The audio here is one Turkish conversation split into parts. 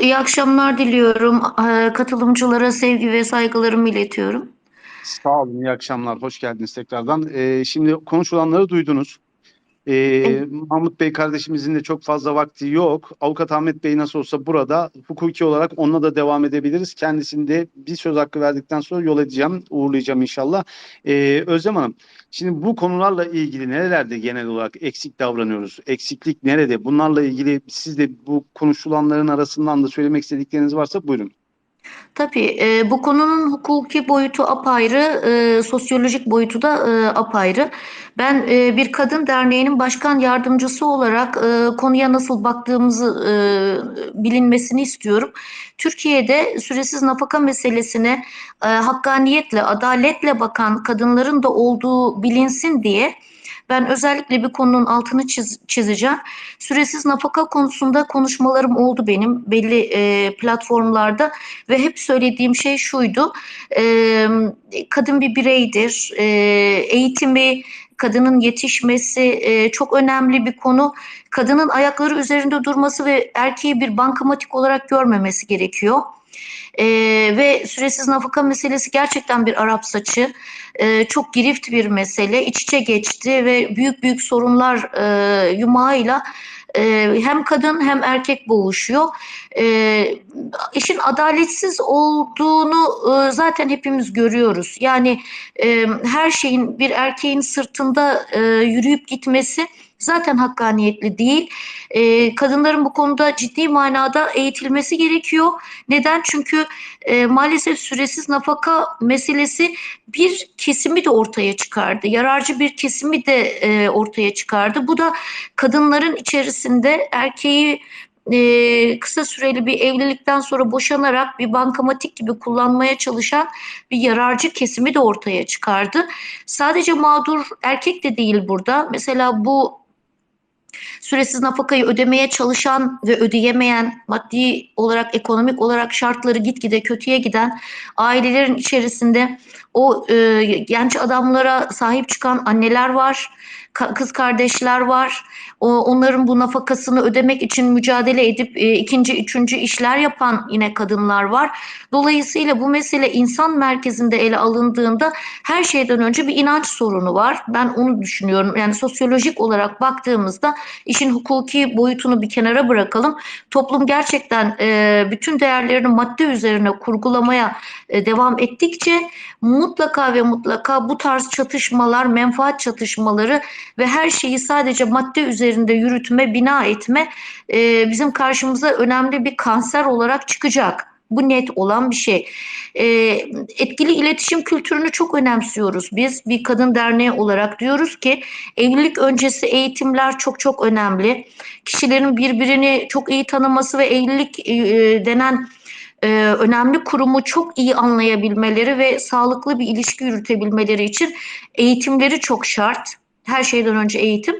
İyi akşamlar diliyorum. Eee, Katılımcılara sevgi ve saygılarımı iletiyorum. Sağ olun, iyi akşamlar. Hoş geldiniz tekrardan. Ee, şimdi konuşulanları duydunuz. Ee. Mahmut Bey kardeşimizin de çok fazla vakti yok. Avukat Ahmet Bey nasıl olsa burada. Hukuki olarak onunla da devam edebiliriz. Kendisinde bir söz hakkı verdikten sonra yol edeceğim, uğurlayacağım inşallah. Ee, Özlem Hanım, şimdi bu konularla ilgili nerelerde genel olarak eksik davranıyoruz? Eksiklik nerede? Bunlarla ilgili siz de bu konuşulanların arasından da söylemek istedikleriniz varsa buyurun. Tabii eee, bu konunun hukuki boyutu apayrı, eee, sosyolojik boyutu da eee, apayrı. Ben eee, bir kadın derneğinin başkan yardımcısı olarak eee, konuya nasıl baktığımızı eee, bilinmesini istiyorum. Türkiye'de süresiz nafaka meselesine eee, hakkaniyetle, adaletle bakan kadınların da olduğu bilinsin diye ben özellikle bir konunun altını çiz- çizeceğim. Süresiz nafaka konusunda konuşmalarım oldu benim belli eee, platformlarda ve hep söylediğim şey şuydu. eee, kadın bir bireydir. Eee, eğitimi, kadının yetişmesi eee, çok önemli bir konu. Kadının ayakları üzerinde durması ve erkeği bir bankamatik olarak görmemesi gerekiyor. Eee, ve süresiz nafaka meselesi gerçekten bir Arap saçı. Eee, çok girift bir mesele. İç içe geçti ve büyük büyük sorunlar eee, yumağıyla eee, hem kadın hem erkek boğuşuyor. Eee işin adaletsiz olduğunu e, zaten hepimiz görüyoruz. Yani e, her şeyin bir erkeğin sırtında e, yürüyüp gitmesi zaten hakkaniyetli değil. E, kadınların bu konuda ciddi manada eğitilmesi gerekiyor. Neden? Çünkü e, maalesef süresiz nafaka meselesi bir kesimi de ortaya çıkardı. Yararcı bir kesimi de e, ortaya çıkardı. Bu da kadınların içerisinde erkeği e, kısa süreli bir evlilikten sonra boşanarak bir bankamatik gibi kullanmaya çalışan bir yararcı kesimi de ortaya çıkardı. Sadece mağdur erkek de değil burada. Mesela bu süresiz nafakayı ödemeye çalışan ve ödeyemeyen, maddi olarak, ekonomik olarak şartları gitgide kötüye giden ailelerin içerisinde o e, genç adamlara sahip çıkan anneler var, kız kardeşler var. Onların bu nafakasını ödemek için mücadele edip e, ikinci, üçüncü işler yapan yine kadınlar var. Dolayısıyla bu mesele insan merkezinde ele alındığında her şeyden önce bir inanç sorunu var. Ben onu düşünüyorum. Yani sosyolojik olarak baktığımızda işin hukuki boyutunu bir kenara bırakalım. Toplum gerçekten e, bütün değerlerini madde üzerine kurgulamaya e, devam ettikçe mutlaka ve mutlaka bu tarz çatışmalar, menfaat çatışmaları ve her şeyi sadece madde üzerinde yürütme, bina etme e, bizim karşımıza önemli bir kanser olarak çıkacak. Bu net olan bir şey. E, etkili iletişim kültürünü çok önemsiyoruz. Biz bir kadın derneği olarak diyoruz ki evlilik öncesi eğitimler çok çok önemli. Kişilerin birbirini çok iyi tanıması ve evlilik e, denen e, önemli kurumu çok iyi anlayabilmeleri ve sağlıklı bir ilişki yürütebilmeleri için eğitimleri çok şart. Her şeyden önce eğitim.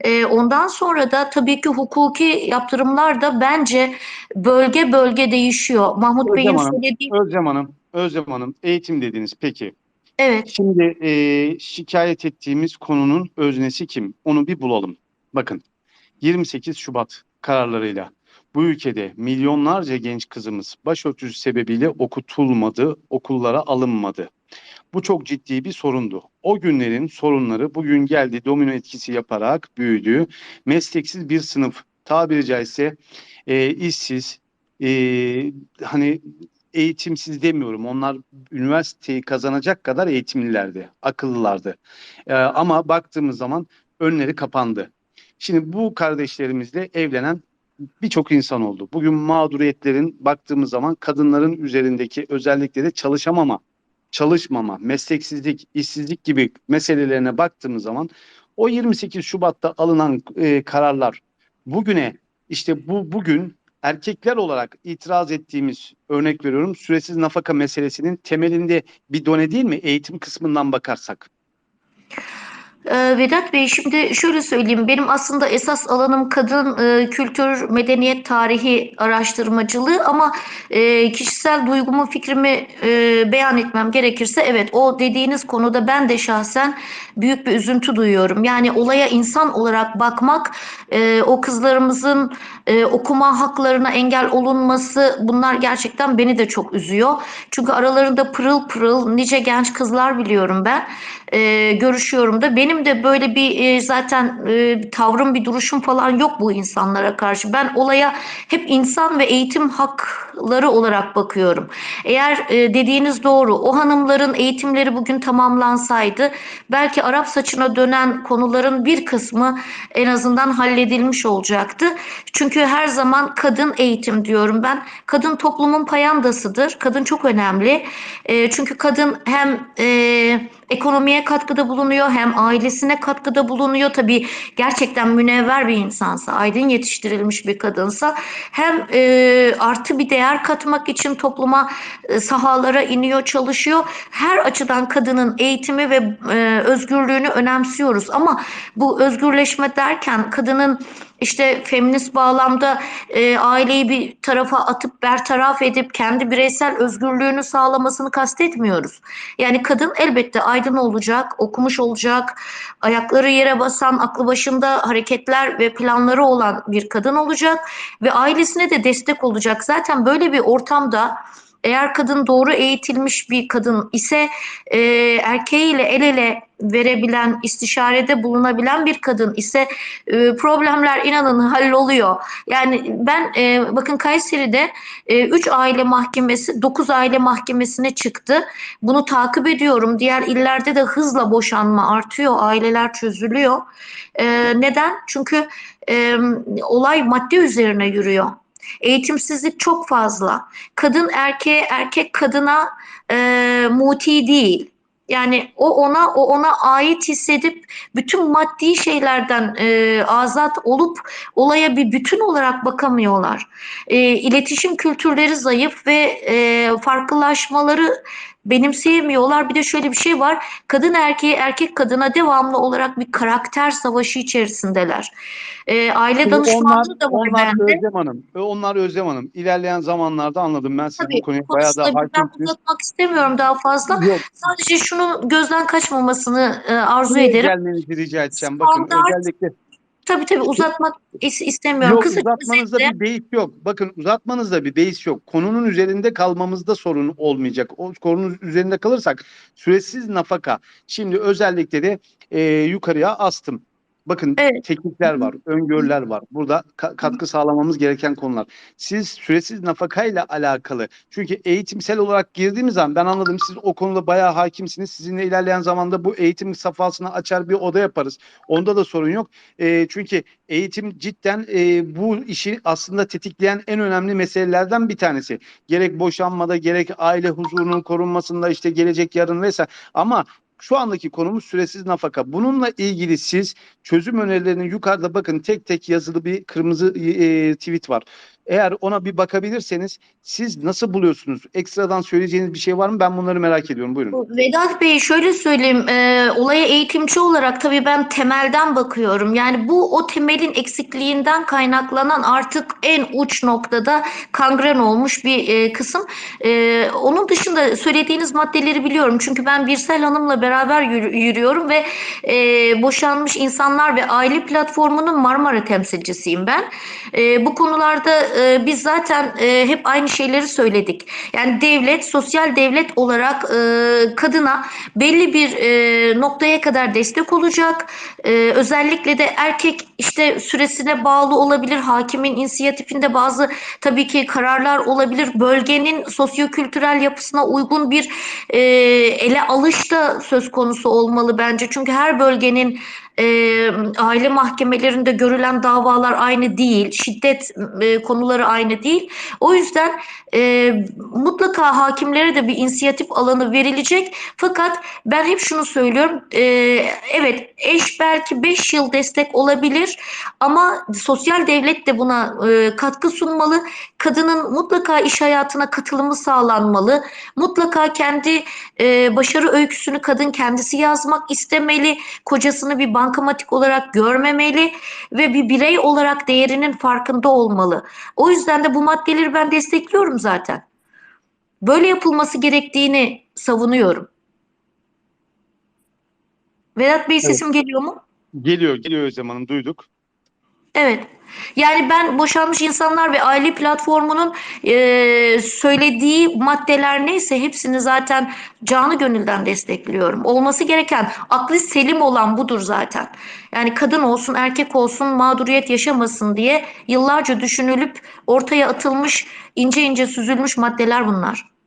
E, ondan sonra da tabii ki hukuki yaptırımlar da bence bölge bölge değişiyor. Mahmut Özlem Bey'in Hanım, söylediği Özlem Hanım, Özlem Hanım eğitim dediniz. Peki. evet Şimdi e, şikayet ettiğimiz konunun öznesi kim? Onu bir bulalım. Bakın 28 Şubat kararlarıyla bu ülkede milyonlarca genç kızımız başörtüsü sebebiyle okutulmadı, okullara alınmadı. Bu çok ciddi bir sorundu. O günlerin sorunları bugün geldi domino etkisi yaparak büyüdü. Mesleksiz bir sınıf tabiri caizse e, işsiz, e, hani eğitimsiz demiyorum. Onlar üniversiteyi kazanacak kadar eğitimlilerdi, akıllılardı. Ee, ama baktığımız zaman önleri kapandı. Şimdi bu kardeşlerimizle evlenen birçok insan oldu. Bugün mağduriyetlerin baktığımız zaman kadınların üzerindeki özellikle de çalışamama, çalışmama, mesleksizlik, işsizlik gibi meselelerine baktığımız zaman o 28 Şubat'ta alınan e, kararlar bugüne işte bu bugün erkekler olarak itiraz ettiğimiz örnek veriyorum süresiz nafaka meselesinin temelinde bir done değil mi eğitim kısmından bakarsak? Ee, Vedat Bey şimdi şöyle söyleyeyim benim aslında esas alanım kadın e, kültür medeniyet tarihi araştırmacılığı ama e, kişisel duygumu fikrimi e, beyan etmem gerekirse evet o dediğiniz konuda ben de şahsen büyük bir üzüntü duyuyorum. Yani olaya insan olarak bakmak o kızlarımızın okuma haklarına engel olunması bunlar gerçekten beni de çok üzüyor. Çünkü aralarında pırıl pırıl nice genç kızlar biliyorum ben. Görüşüyorum da. Benim de böyle bir e, zaten e, tavrım bir duruşum falan yok bu insanlara karşı. Ben olaya hep insan ve eğitim hakları olarak bakıyorum. Eğer e, dediğiniz doğru o hanımların eğitimleri bugün tamamlansaydı belki Arap saçına dönen konuların bir kısmı en azından halledilmiş olacaktı. Çünkü her zaman kadın eğitim diyorum ben. Kadın toplumun payandasıdır. Kadın çok önemli. E, çünkü kadın hem e, ekonomiye katkıda bulunuyor hem ailesine katkıda bulunuyor. Tabii gerçekten münevver bir insansa, aydın yetiştirilmiş bir kadınsa hem e, artı bir değer katmak için topluma e, sahalara iniyor, çalışıyor. Her açıdan kadının eğitimi ve e, özgürlüğünü önemsiyoruz ama bu özgürleşme derken kadının işte feminist bağlamda e, aileyi bir tarafa atıp bertaraf edip kendi bireysel özgürlüğünü sağlamasını kastetmiyoruz. Yani kadın elbette aydın olacak, okumuş olacak, ayakları yere basan, aklı başında hareketler ve planları olan bir kadın olacak ve ailesine de destek olacak. Zaten böyle bir ortamda eğer kadın doğru eğitilmiş bir kadın ise e, erkeğiyle el ele verebilen, istişarede bulunabilen bir kadın ise e, problemler inanın halloluyor. Yani ben e, bakın Kayseri'de 3 e, aile mahkemesi, 9 aile mahkemesine çıktı. Bunu takip ediyorum. Diğer illerde de hızla boşanma artıyor, aileler çözülüyor. E, neden? Çünkü e, olay madde üzerine yürüyor. Eğitimsizlik çok fazla. Kadın erkeğe, erkek kadına e, muti değil. Yani o ona o ona ait hissedip bütün maddi şeylerden e, azat olup olaya bir bütün olarak bakamıyorlar. E, iletişim kültürleri zayıf ve e, farklılaşmaları benimseyemiyorlar. Bir de şöyle bir şey var. Kadın erkeği erkek kadına devamlı olarak bir karakter savaşı içerisindeler. E, aile danışmanlığı da var onlar bende. Özlem Hanım. Onlar Özlem Hanım. İlerleyen zamanlarda anladım. Ben siz Tabii bu konuya bayağı da konusunda ben uzatmak istemiyorum daha fazla. Yok. Sadece şunun gözden kaçmamasını e, arzu Buraya ederim. gelmenizi rica edeceğim. Bakın Standart özellikle Tabii tabii uzatmak is- istemiyorum. Yok Kısaca uzatmanızda özetle- bir beis yok. Bakın uzatmanızda bir beis yok. Konunun üzerinde kalmamızda sorun olmayacak. O konunun üzerinde kalırsak süresiz nafaka. Şimdi özellikle de e, yukarıya astım. Bakın Evet. teknikler var, öngörüler var. Burada ka- katkı sağlamamız gereken konular. Siz süresiz nafakayla alakalı. Çünkü eğitimsel olarak girdiğimiz zaman ben anladım siz o konuda bayağı hakimsiniz. Sizinle ilerleyen zamanda bu eğitim safhasını açar bir oda yaparız. Onda da sorun yok. E, çünkü eğitim cidden e, bu işi aslında tetikleyen en önemli meselelerden bir tanesi. Gerek boşanmada gerek aile huzurunun korunmasında işte gelecek yarın vesaire. Ama şu andaki konumuz süresiz nafaka. Bununla ilgili siz çözüm önerilerinin yukarıda bakın tek tek yazılı bir kırmızı e, tweet var. Eğer ona bir bakabilirseniz siz nasıl buluyorsunuz? Ekstradan söyleyeceğiniz bir şey var mı? Ben bunları merak ediyorum. Buyurun. Vedat Bey şöyle söyleyeyim, e, olaya eğitimci olarak tabii ben temelden bakıyorum. Yani bu o temelin eksikliğinden kaynaklanan artık en uç noktada kangren olmuş bir e, kısım. E, onun dışında söylediğiniz maddeleri biliyorum. Çünkü ben Birsel Hanım'la beraber yürü- yürüyorum ve e, boşanmış insanlar ve aile platformunun Marmara temsilcisiyim ben. E, bu konularda e, biz zaten e, hep aynı şeyleri söyledik. Yani devlet, sosyal devlet olarak e, kadına belli bir e, noktaya kadar destek olacak. E, özellikle de erkek işte süresine bağlı olabilir. Hakimin inisiyatifinde bazı tabii ki kararlar olabilir. Bölgenin sosyokültürel yapısına uygun bir e, ele alış da söz konusu olmalı bence. Çünkü her bölgenin e, aile mahkemelerinde görülen davalar aynı değil, şiddet e, konuları aynı değil. O yüzden e, mutlaka hakimlere de bir inisiyatif alanı verilecek. Fakat ben hep şunu söylüyorum, e, evet eş belki 5 yıl destek olabilir ama sosyal devlet de buna e, katkı sunmalı. Kadının mutlaka iş hayatına katılımı sağlanmalı. Mutlaka kendi e, başarı öyküsünü kadın kendisi yazmak istemeli. Kocasını bir bankamatik olarak görmemeli ve bir birey olarak değerinin farkında olmalı. O yüzden de bu maddeleri ben destekliyorum zaten. Böyle yapılması gerektiğini savunuyorum. Vedat Bey sesim geliyor mu? Geliyor, geliyor Özlem Hanım duyduk. Evet. Yani ben boşanmış insanlar ve aile platformunun e, söylediği maddeler neyse hepsini zaten canı gönülden destekliyorum. Olması gereken aklı selim olan budur zaten. Yani kadın olsun erkek olsun mağduriyet yaşamasın diye yıllarca düşünülüp ortaya atılmış ince ince süzülmüş maddeler bunlar.